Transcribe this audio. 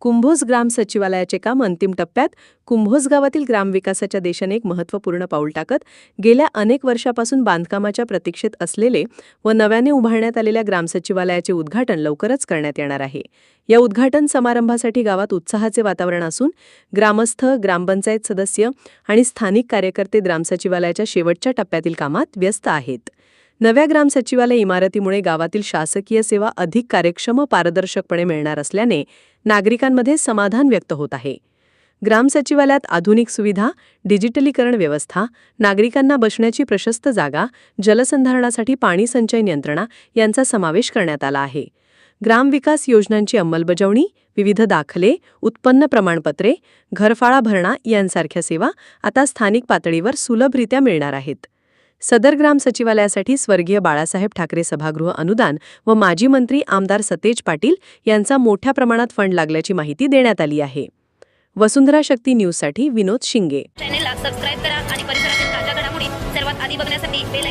कुंभोज ग्राम सचिवालयाचे काम अंतिम टप्प्यात कुंभोज गावातील ग्रामविकासाच्या देशाने एक महत्त्वपूर्ण पाऊल टाकत गेल्या अनेक वर्षापासून बांधकामाच्या प्रतीक्षेत असलेले व नव्याने उभारण्यात आलेल्या ग्रामसचिवालयाचे उद्घाटन लवकरच करण्यात येणार आहे. या उद्घाटन समारंभासाठी गावात उत्साहाचे वातावरण असून ग्रामस्थ ग्रामपंचायत सदस्य आणि स्थानिक कार्यकर्ते ग्रामसचिवालयाच्या शेवटच्या टप्प्यातील कामात व्यस्त आहेत. नव्या ग्रामसचिवालय इमारतीमुळे गावातील शासकीय सेवा अधिक कार्यक्षम पारदर्शकपणे मिळणार असल्याने नागरिकांमध्ये समाधान व्यक्त होत आहे. ग्रामसचिवालयात आधुनिक सुविधा डिजिटलीकरण व्यवस्था नागरिकांना बसण्याची प्रशस्त जागा जलसंधारणासाठी पाणी संचयन यंत्रणा यांचा समावेश करण्यात आला आहे. ग्रामविकास योजनांची अंमलबजावणी विविध दाखले उत्पन्न प्रमाणपत्रे घरफाळा भरणा यांसारख्या सेवा आता स्थानिक पातळीवर सुलभरित्या मिळणार आहेत. सदर ग्राम सचिवालयासाठी स्वर्गीय बाळासाहेब ठाकरे सभागृह अनुदान व माजी मंत्री आमदार सतेज पाटील यांचा मोठ्या प्रमाणात फंड लागल्याची माहिती देण्यात आली आहे. वसुंधरा शक्ती न्यूजसाठी विनोद शिंगे. चॅनेलला सबस्क्राईब करा आणि परिसरातील ताज्या घडामोडी सर्वात आधी बघण्यासाठी बेल